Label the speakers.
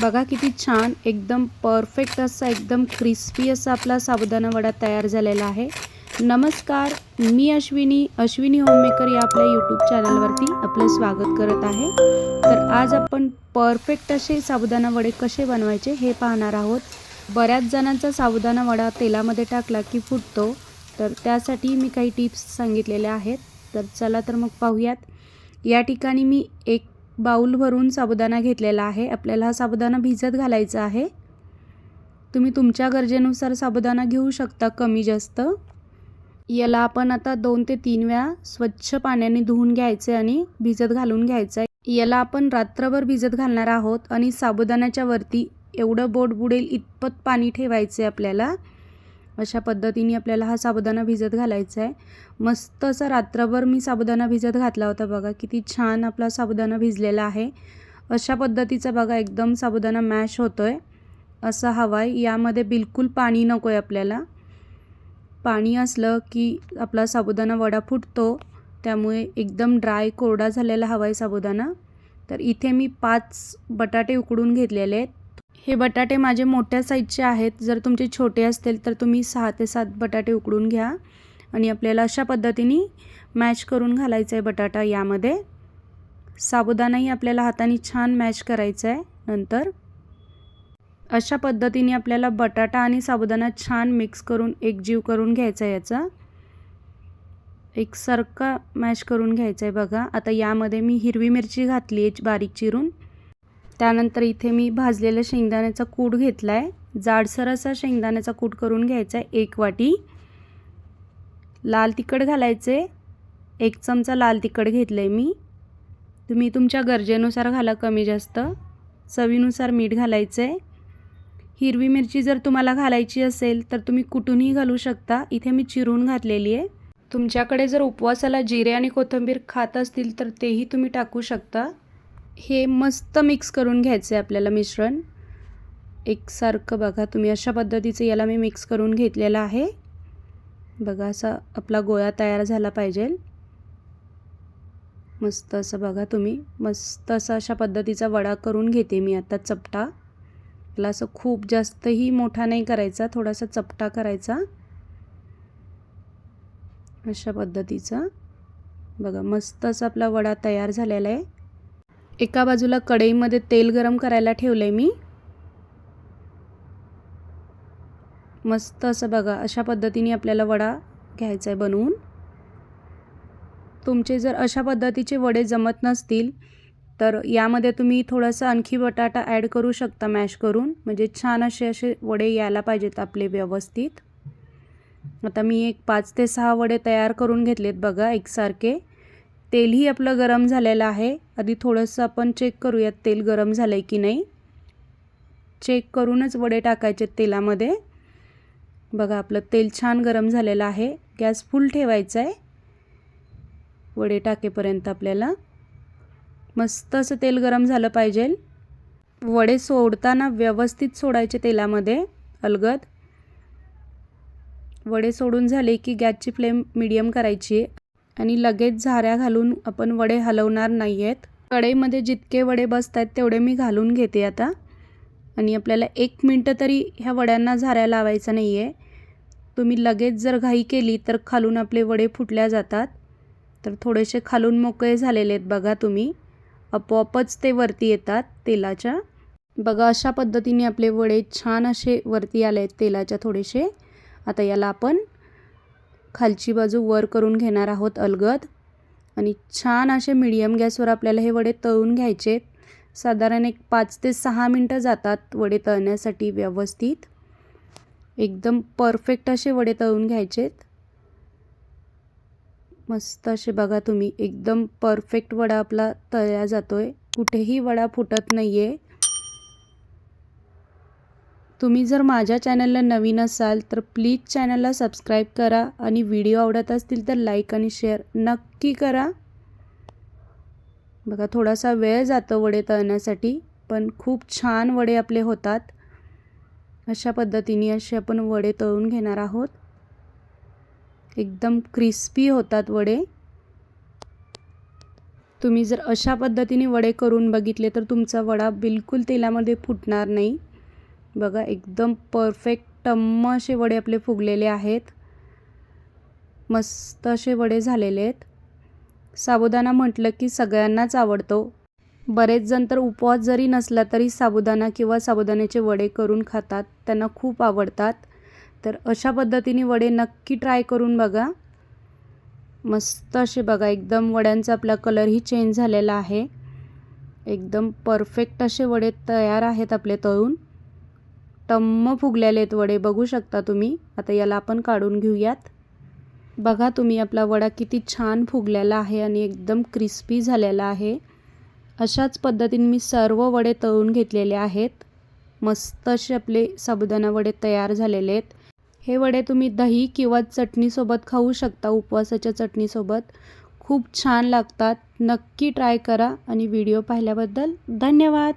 Speaker 1: बघा किती छान एकदम परफेक्ट असा एकदम क्रिस्पी असा आपला साबुदाणा वडा तयार झालेला आहे. नमस्कार मी अश्विनी अश्विनी होममेकर या आपल्या यूट्यूब चॅनलवरती आपलं स्वागत करत आहे. तर आज आपण परफेक्ट असे साबुदाणा वडे कसे बनवायचे हे पाहणार आहोत. बऱ्याच जणांचा साबुदाणा वडा तेलामध्ये टाकला की फुटतो तर त्यासाठी मी काही टिप्स सांगितलेल्या आहेत. तर चला तर मग पाहूयात. या ठिकाणी मी एक बाऊल भरून साबुदाणा घेतलेला आहे. आपल्याला हा साबुदाणा भिजत घालायचा आहे. तुम्ही तुमच्या गरजेनुसार साबुदाणा घेऊ शकता कमी जास्त. याला आपण आता दोन ते तीन वेळा स्वच्छ पाण्याने धुवून घ्यायचे आणि भिजत घालून घ्यायचं आहे. याला आपण रात्रभर भिजत घालणार आहोत आणि साबुदाण्याच्या वरती एवढं बोट बुडेल इतपत पाणी ठेवायचे आपल्याला. अशा पद्धतीने आपल्याला हा साबुदाणा भिजत घालायचा आहे. मस्त असा रात्रभर मी साबुदाणा भिजत घातला होता बघा किती छान आपला साबुदाणा भिजलेला आहे. अशा पद्धतीचा बघा एकदम साबुदाणा मॅश होतो आहे असा हवा आहे. यामध्ये बिलकुल पाणी नको आहे आपल्याला. पाणी असलं की आपला साबुदाणा वडा फुटतो. त्यामुळे एकदम ड्राय कोरडा झालेला हवा आहे साबुदाणा. तर इथे मी पाच बटाटे उकडून घेतलेले आहेत. हे बटाटे माझे मोठ्या साईजचे आहेत. जर तुमचे छोटे असतील तर तुम्ही सहा ते सात बटाटे उकडून घ्या. आणि आपल्याला अशा पद्धतीने मॅच करून घालायचं आहे बटाटा यामध्ये. साबुदाणाही आपल्याला हाताने छान मॅच करायचं आहे नंतर. अशा पद्धतीने आपल्याला बटाटा आणि साबुदाणा छान मिक्स करून एकजीव करून घ्यायचा आहे याचा एकसारखा मॅश करून घ्यायचा आहे बघा. आता यामध्ये मी हिरवी मिरची घातली आहे बारीक चिरून. त्यानंतर इथे मी भाजलेलं शेंगदाण्याचा कूट घेतला आहे जाडसर असा शेंगदाण्याचा कूट करून घ्यायचा आहे एक वाटी. लाल तिखट घालायचे. एक चमचा लाल तिखट घेतलं आहे मी. तुम्ही तुमच्या गरजेनुसार घाला कमी जास्त. चवीनुसार मीठ घालायचं. आहे हिरवी मिरची जर तुम्हाला घालायची असेल तर तुम्ही कुठूनही घालू शकता. इथे मी चिरून घातलेली आहे. तुमच्याकडे जर उपवासाला जिरे आणि कोथिंबीर खात असतील तर तेही तुम्ही टाकू शकता. हे मस्त मिक्स करून घ्यायचं आहे आपल्याला मिश्रण. एकसारखं बघा तुम्ही अशा पद्धतीचं याला मी मिक्स करून घेतलेलं आहे. बघा असा आपला गोळा तयार झाला पाहिजे. मस्त असं बघा तुम्ही मस्त असा अशा पद्धतीचा वडा करून घेते मी आता चपटा. त्याला असं खूप जास्तही मोठा नाही करायचा थोडासा चपटा करायचा. अशा पद्धतीचा. बघा मस्त असा आपला वडा तयार झालेला आहे. एका बाजूला कढईमध्ये तेल गरम करायला ठेवलं आहे मी. मस्त असं बघा अशा पद्धतीने आपल्याला वडा घ्यायचा आहे बनवून. तुमचे जर अशा पद्धतीचे वडे जमत नसतील तर यामध्ये तुम्ही थोडासा आणखी बटाटा ॲड करू शकता मॅश करून. म्हणजे छान असे असे वडे यायला पाहिजेत आपले व्यवस्थित. आता मी एक पाच ते सहा वडे तयार करून घेतलेत बघा एकसारखे. तेलही आपलं गरम झालेलं आहे. आधी थोडंसं आपण चेक करूयात तेल गरम झालं आहे की नाही. चेक करूनच वडे टाकायचे तेलामध्ये. बघा आपलं तेल छान गरम झालेलं आहे. गॅस फुल ठेवायचा आहे. वडे टाकेपर्यंत आपल्याला. मस्त असं तेल गरम झालं पाहिजे. वडे सोडताना व्यवस्थित सोडायचे तेलामध्ये. अलगद. वडे सोडून झाले की गॅसची फ्लेम मिडियम करायची आहे. आणि लगेच झाऱ्या घालून आपण वडे हलवणार नाही आहेत कढईमध्ये जितके वडे बसत आहेत तेवढे मी घालून घेते आता. आणि आपल्याला एक मिनटं तरी ह्या वड्यांना झाऱ्या लावायचा नाही आहे तुम्ही लगेच जर घाई केली तर खालून आपले वडे फुटल्या जातात. तर थोडेसे खालून मोकळे झालेले आहेत बघा तुम्ही. आपोआपच ते वरती येतात तेलाच्या. बघा अशा पद्धतीने आपले वडे छान असे वरती आले आहेत तेलाच्या थोडेसे. आता याला आपण खालची बाजू वर करून घेणार आहोत अलगद. आणि छान असे मीडियम गॅसवर आपल्याला हे वडे तळून घ्यायचे. साधारण एक पाच ते सहा मिनटं जातात वडे तळण्यासाठी व्यवस्थित. एकदम परफेक्ट असे वडे तळून घ्यायचेत. मस्त असे बघा तुम्ही एकदम परफेक्ट वडा आपला तळला जातो आहे कुठेही वडा फुटत नाही आहे तुम्ही जर माझ्या चॅनलला नवीन असाल तर प्लीज चॅनलला सबस्क्राईब करा आणि व्हिडिओ आवडत असतील तर लाईक आणि शेअर नक्की करा. बघा थोडासा वेळ जातो वडे तळण्यासाठी पण खूप छान वडे आपले होतात. अशा पद्धतीने असे आपण वडे तळून घेणार आहोत. एकदम क्रिस्पी होतात वडे. तुम्ही जर अशा पद्धतीने वडे करून बघितले तर तुमचा वडा बिलकुल तेलामध्ये फुटणार नाही. बघा एकदम परफेक्ट टम्म असे वडे आपले फुगलेले आहेत. मस्त असे वडे झालेले आहेत. साबुदाणा म्हटलं की सगळ्यांनाच आवडतो. बरेच जण तर उपवास जरी नसला तरी साबुदाणा किंवा साबुदाण्याचे वडे करून खातात. त्यांना खूप आवडतात. तर अशा पद्धतीने वडे नक्की ट्राय करून बघा. मस्त असे बघा एकदम वड्यांचा आपला कलरही चेंज झालेला आहे. एकदम परफेक्ट असे वडे तयार आहेत आपले तळून. टम्म फुगलेले आहेत वडे. बघू शकता तुम्ही. आता याला आपण काढून घेऊयात. बघा तुम्ही आपला वडा किती छान फुगलेला आहे आणि एकदम क्रिस्पी झालेला आहे. अशाच पद्धतीने मी सर्व वडे तळून घेतलेले आहेत. मस्त असे आपले साबुदाणा वडे तयार झालेले आहेत. हे वडे तुम्ही दही किंवा चटणीसोबत खाऊ शकता उपवासाच्या चटणीसोबत. खूप छान लागतात. नक्की ट्राय करा आणि व्हिडिओ पाहिल्याबद्दल धन्यवाद.